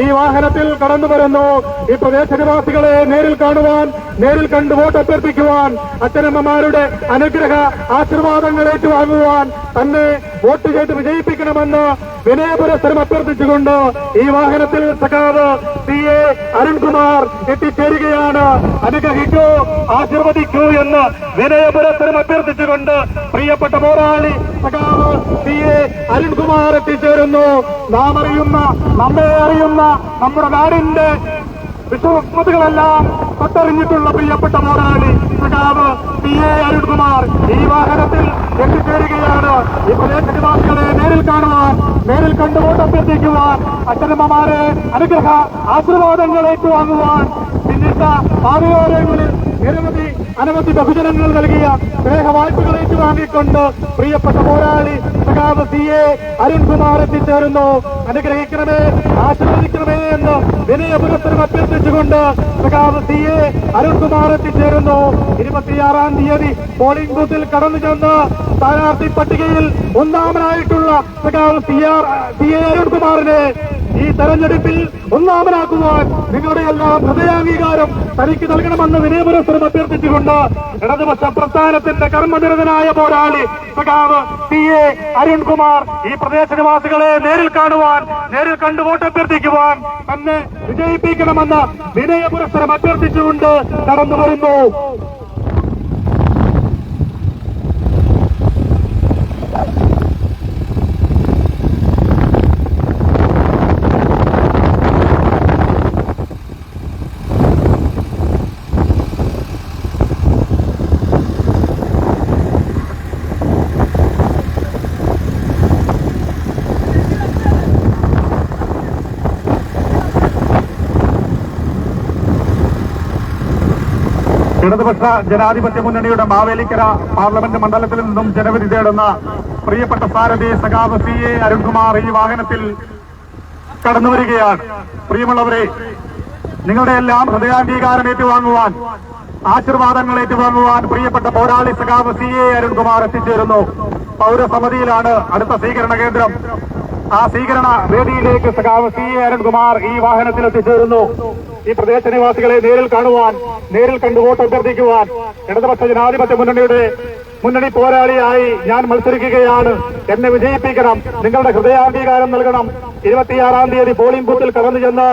ഈ വാഹനത്തിൽ കടന്നു വരുന്നു. ഈ പ്രദേശനിവാസികളെ നേരിൽ കാണുവാൻ നേരിൽ കണ്ട് വോട്ട് അഭ്യർത്ഥിക്കുവാൻ അച്ഛനമ്മമാരുടെ അനുഗ്രഹ ആശീർവാദങ്ങൾ ഏറ്റുവാങ്ങുവാൻ തന്നെ വോട്ട് ചെയ്ത് വിജയിപ്പിക്കണമെന്ന് വിനയപുരസ്സരം അഭ്യർത്ഥിച്ചുകൊണ്ട് ഈ വാഹനത്തിൽ സഖാവ് സി എ അരുൺകുമാർ എത്തിച്ചേരുകയാണ്. അനുഗ്രഹിക്കൂ ആശീർവദിക്കൂ എന്ന് വിനയപുരസ്സരം അഭ്യർത്ഥിച്ചുകൊണ്ട് പ്രിയപ്പെട്ട പോരാളി സഖാവ് സി എ അരുൺകുമാർ എത്തിച്ചേരുന്നു. നാം അറിയുന്ന നമ്മെ അറിയുന്ന നമ്മുടെ നാടിന്റെ വിശ്വമതികളെല്ലാം തൊട്ടറിഞ്ഞിട്ടുള്ള പ്രിയപ്പെട്ട പോരാളി സഖാവ് പി എ അരുൺകുമാർ ഈ എത്തിച്ചേരുകയാണ് ഈ നേരിൽ കാണുവാൻ നേരിൽ കണ്ട് വോട്ട് അഭ്യർത്ഥിക്കുവാൻ അച്ഛനമ്മമാരെ അനുഗ്രഹ ആശീർവാദങ്ങൾ ഏറ്റുവാങ്ങുവാൻ പിന്നിട്ട പാതയോരങ്ങളിൽ നിരവധി അനവധി ബഹുജനങ്ങൾ നൽകിയ സ്നേഹ വായ്പകൾ ഏറ്റുവാങ്ങിക്കൊണ്ട് പ്രിയപ്പെട്ട പോരാളി സഖാവ് സി. എ. അരുൺകുമാർ എത്തിച്ചേരുന്നു. അനുഗ്രഹിക്കണമേ ആശീർവദിക്കണമേ എന്ന് വിനയപുരസ്സരം അഭ്യർത്ഥിച്ചുകൊണ്ട് സഖാവ് സി എ അരുൺകുമാർ എത്തിച്ചേരുന്നു. ഇരുപത്തിയാറാം തീയതി പോളിംഗ് ബൂത്തിൽ കടന്നു ചെന്ന് സ്ഥാനാർത്ഥി പട്ടികയിൽ ഒന്നാമനായിട്ടുള്ള സഖാവ് സി ആർ സി എ അരുൺകുമാറിനെ ഈ തെരഞ്ഞെടുപ്പിൽ ഒന്നാമനാക്കുവാൻ നിങ്ങളുടെ എല്ലാം ഹൃദയാംഗീകാരം തനിക്ക് നൽകണമെന്ന് വിനയപുരസ്വരം അഭ്യർത്ഥിച്ചുകൊണ്ട് ഇടതുപക്ഷ പ്രസ്ഥാനത്തിന്റെ കർമ്മനിരതനായ പോരാളി സഖാവ് പി എ അരുൺകുമാർ ഈ പ്രദേശനിവാസികളെ നേരിൽ കാണുവാൻ നേരിൽ കണ്ടു വോട്ട് അഭ്യർത്ഥിക്കുവാൻ തന്നെ വിജയിപ്പിക്കണമെന്ന് വിനയപുരസ്വരം അഭ്യർത്ഥിച്ചുകൊണ്ട് കടന്നു വരുന്നു ഇടതുപക്ഷ ജനാധിപത്യ മുന്നണിയുടെ മാവേലിക്കര പാർലമെന്റ് മണ്ഡലത്തിൽ നിന്നും ജനവിധി തേടുന്ന പ്രിയപ്പെട്ട സാരഥി സഖാവ് സി എ അരുൺകുമാർ ഈ വാഹനത്തിൽ കടന്നു വരികയാണ്. പ്രിയമുള്ളവരെ നിങ്ങളുടെ എല്ലാം ഹൃദയാംഗീകാരം ഏറ്റുവാങ്ങുവാൻ ആശീർവാദങ്ങൾ ഏറ്റുവാങ്ങുവാൻ പ്രിയപ്പെട്ട പോരാളി സഖാവ് സി എ അരുൺകുമാർ എത്തിച്ചേരുന്നു. പൗരസമിതിയിലാണ് അടുത്ത സ്വീകരണ കേന്ദ്രം. ആ സ്വീകരണ വേദിയിലേക്ക് സഖാവ് സി എ അരുൺകുമാർ ഈ വാഹനത്തിൽ എത്തിച്ചേരുന്നു. ഈ പ്രദേശ നിവാസികളെ നേരിൽ കാണുവാൻ നേരിൽ കണ്ട് വോട്ട് അഭ്യർത്ഥിക്കുവാൻ ഇടതുപക്ഷ ജനാധിപത്യ മുന്നണിയുടെ മുന്നണി പോരാളിയായി ഞാൻ മത്സരിക്കുകയാണ്. എന്നെ വിജയിപ്പിക്കണം. നിങ്ങളുടെ ഹൃദയാംഗീകാരം നൽകണം. ഇരുപത്തിയാറാം തീയതി പോളിംഗ് ബൂത്തിൽ കടന്നു ചെന്ന്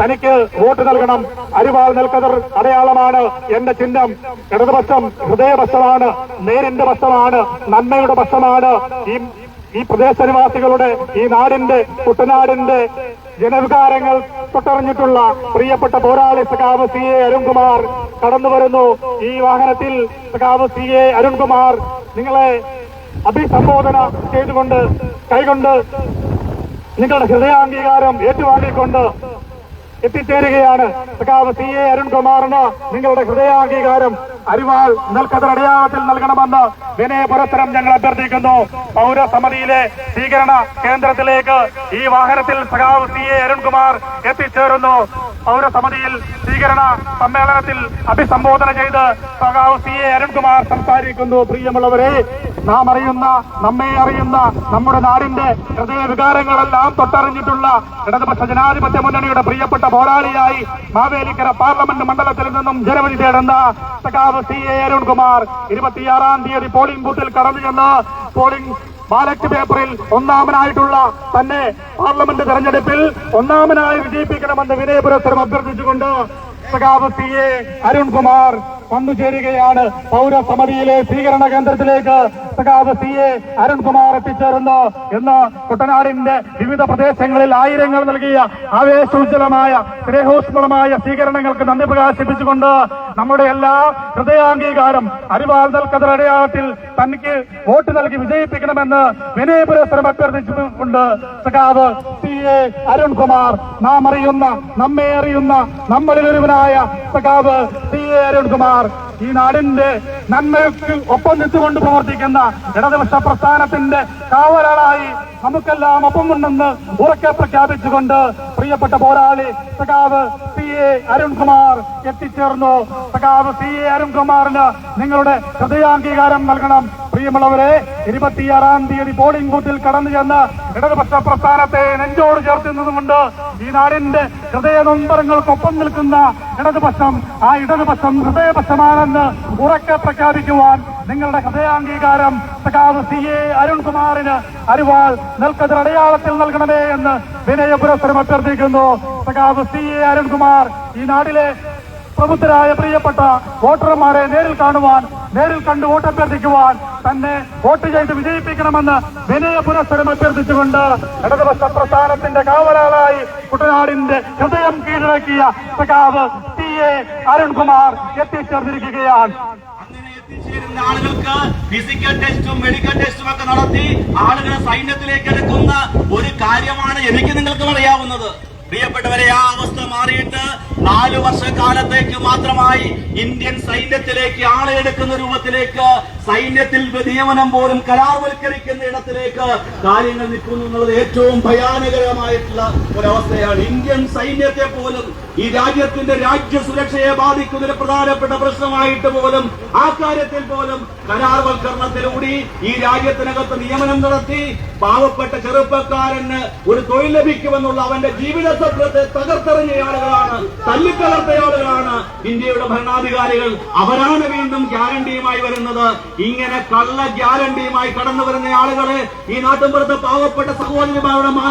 തനിക്ക് വോട്ട് നൽകണം. അരിവാൾ നൽകതർ അടയാളമാണ് എന്റെ ചിഹ്നം. ഇടതുപക്ഷം ഹൃദയപക്ഷമാണ് നേരിന്റെ പക്ഷമാണ് നന്മയുടെ പക്ഷമാണ്. ഈ ഈ പ്രദേശനിവാസികളുടെ ഈ നാടിന്റെ കുട്ടനാടിന്റെ ജനവികാരങ്ങൾ തൊട്ടറിഞ്ഞിട്ടുള്ള പ്രിയപ്പെട്ട പോരാളി സഖാവ് സി എ അരുൺകുമാർ കടന്നു വരുന്നു. ഈ വാഹനത്തിൽ സഖാവ് സി എ അരുൺകുമാർ നിങ്ങളെ അഭിസംബോധന ചെയ്തുകൊണ്ട് കൈകൊണ്ട് നിങ്ങളുടെ ഹൃദയാംഗീകാരം ഏറ്റുവാങ്ങിക്കൊണ്ട് എത്തിച്ചേരുകയാണ്. സഖാവ് സി എ അരുൺകുമാറിന് നിങ്ങളുടെ ഹൃദയാംഗീകാരം അരിവാൾ നെൽക്കതർ അടയാളത്തിൽ നൽകണമെന്ന് വിനയപുരസ്സരം ഞങ്ങൾ അഭ്യർത്ഥിക്കുന്നു. പൗരസമിതിയിലെ സ്വീകരണ കേന്ദ്രത്തിലേക്ക് ഈ വാഹനത്തിൽ സഖാവ് സി എ അരുൺകുമാർ എത്തിച്ചേരുന്നു. പൗരസമിതിയിൽ സ്വീകരണ സമ്മേളനത്തിൽ അഭിസംബോധന ചെയ്ത് സഖാവ് സി എ അരുൺകുമാർ സംസാരിക്കുന്നു. പ്രിയമുള്ളവരെ നാം അറിയുന്ന നമ്മെ അറിയുന്ന നമ്മുടെ നാടിന്റെ ഹൃദയവികാരങ്ങളെല്ലാം തൊട്ടറിഞ്ഞിട്ടുള്ള ഇടതുപക്ഷ ജനാധിപത്യ മുന്നണിയുടെ പ്രിയപ്പെട്ട പോരാളിയായി മാവേലിക്കര പാർലമെന്റ് മണ്ഡലത്തിൽ നിന്നും ജനവിധി തേടുന്ന സഖാവ് സി എ അരുൺകുമാർ ഇരുപത്തിയാറാം തീയതി പോളിംഗ് ബൂത്തിൽ കടന്നു ചെന്ന് പോളിംഗ് ബാലറ്റ് പേപ്പറിൽ ഒന്നാമനായിട്ടുള്ള തന്നെ പാർലമെന്റ് തെരഞ്ഞെടുപ്പിൽ ഒന്നാമനായി വിജയിപ്പിക്കണമെന്ന് വിനയപുരസ്സരം അഭ്യർത്ഥിച്ചുകൊണ്ട് അരുൺകുമാർ വന്നു ചേരുകയാണ് പൗരസമിതിയിലെ സ്വീകരണ കേന്ദ്രത്തിലേക്ക് സഖാവ് സി എ അരുൺകുമാർ എത്തിച്ചേർന്ന് ഇന്ന് കുട്ടനാടിന്റെ വിവിധ പ്രദേശങ്ങളിൽ ആയിരങ്ങൾ നൽകിയ ആവേശോജ്വലമായ സ്നേഹോഷ്മളമായ സ്വീകരണങ്ങൾക്ക് നന്ദി പ്രകാശിപ്പിച്ചുകൊണ്ട് നമ്മുടെ എല്ലാ ഹൃദയാംഗീകാരം അരിവാൾ നൽകതർ അടയാളത്തിൽ തനിക്ക് വോട്ട് നൽകി വിജയിപ്പിക്കണമെന്ന് വിനയപുരസ്സരം അഭ്യർത്ഥിച്ചുകൊണ്ട് സഖാവ് സി എ. അരുൺകുമാർ നാം അറിയുന്ന നമ്മെ അറിയുന്ന നമ്മളിലൊരുവനായ സഖാവ് സി എ. അരുൺകുമാർ ഈ നാടിന്റെ നന്മയ്ക്ക് ഒപ്പം നിന്നുകൊണ്ട് പ്രവർത്തിക്കുന്ന ഇടതുപക്ഷ പ്രസ്ഥാനത്തിന്റെ കാവലാളായി നമുക്കെല്ലാം ഒപ്പമുണ്ടെന്ന് ഉറക്കെ പ്രഖ്യാപിച്ചുകൊണ്ട് പ്രിയപ്പെട്ട പോരാളി സഖാവ് പി എ അരുൺകുമാർ എത്തിച്ചേർന്നു. സഖാവ് സി എ അരുൺകുമാറിന് നിങ്ങളുടെ ഹൃദയാംഗീകാരം നൽകണം. പ്രിയമുള്ളവരെ ഇരുപത്തിയാറാം തീയതി പോളിംഗ് ബൂത്തിൽ കടന്നു ചെന്ന് ഇടതുപക്ഷ പ്രസ്ഥാനത്തെ നെഞ്ചോട് ചേർത്ത് നിന്നുകൊണ്ട് ഈ നാടിന്റെ ഹൃദയ നൊമ്പരങ്ങൾക്കൊപ്പം നിൽക്കുന്ന ഇടതുപക്ഷം ആ ഇടതുപക്ഷം ഹൃദയപക്ഷമാണെന്ന് ഉറക്കെ പ്രഖ്യാപിക്കുവാൻ നിങ്ങളുടെ ഹൃദയാംഗീകാരം സഖാവ് സി. എ. അരുൺകുമാറിന് അരിവാൾ നെൽക്കതിർ അടയാളത്തിൽ നൽകണമേ എന്ന് വിനയ പുരസ്സരം അഭ്യർത്ഥിക്കുന്നു. സഖാവ് സി. എ. അരുൺകുമാർ ഈ നാടിലെ പ്രബുദ്ധരായ പ്രിയപ്പെട്ട വോട്ടർമാരെ നേരിൽ കാണുവാൻ നേരിൽ കണ്ട് വോട്ട് അഭ്യർത്ഥിക്കുവാൻ തന്നെ വോട്ട് ചെയ്ത് വിജയിപ്പിക്കണമെന്ന് വിനയ പുരസ്സരം അഭ്യർത്ഥിച്ചുകൊണ്ട് ഇടതുപക്ഷ പ്രസ്ഥാനത്തിന്റെ കാവലാളായി കുട്ടനാടിന്റെ ഹൃദയം കീഴടക്കിയ സഖാവ് ടി. എ. അരുൺകുമാർ എത്തിച്ചേർന്നിരിക്കുകയാണ്. ആളുകൾക്ക് ഫിസിക്കൽ ടെസ്റ്റും മെഡിക്കൽ ടെസ്റ്റും ഒക്കെ നടത്തി ആളുകളെ സൈന്യത്തിലേക്ക് എടുക്കുന്ന ഒരു കാര്യമാണ് എനിക്ക് നിങ്ങൾക്ക് അറിയാവുന്നത് നാലു വർഷക്കാലത്തേക്ക് മാത്രമായി ഇന്ത്യൻ സൈന്യത്തിലേക്ക് ആളെ എടുക്കുന്ന രൂപത്തിലേക്ക് സൈന്യത്തിൽ നിയമനം പോലും കരാർവൽക്കരിക്കുന്ന ഇടത്തിലേക്ക് കാര്യങ്ങൾ നിൽക്കുന്നു എന്നുള്ളത് ഏറ്റവും ഭയാനകരമായിട്ടുള്ള ഒരവസ്ഥയാണ്. ഇന്ത്യൻ സൈന്യത്തെ പോലും ഈ രാജ്യത്തിന്റെ രാജ്യ സുരക്ഷയെ ബാധിക്കുന്ന ഒരു പ്രധാനപ്പെട്ട പ്രശ്നമായിട്ട് പോലും ആ കാര്യത്തിൽ പോലും കരാർവൽക്കരണത്തിലൂടി ഈ രാജ്യത്തിനകത്ത് നിയമനം നടത്തി പാവപ്പെട്ട ചെറുപ്പക്കാരന് ഒരു തൊഴിൽ ലഭിക്കുമെന്നുള്ള അവന്റെ ജീവിത സ്വപ്നത്തെ തകർത്തെറിഞ്ഞ ആളുകളാണ് തല്ലിത്തകർത്ത ആളുകളാണ് ഇന്ത്യയുടെ ഭരണാധികാരികൾ അവരാണ് വീണ്ടും ഗ്യാരണ്ടിയുമായി വരുന്നത്. ഇങ്ങനെ കള്ള ഗ്യാരണ്ടിയുമായി കടന്നു വരുന്ന ആളുകളെ ഈ നാട്ടിൻപുറത്തെ പാവപ്പെട്ട സഹോദരിമാരുടെ മാന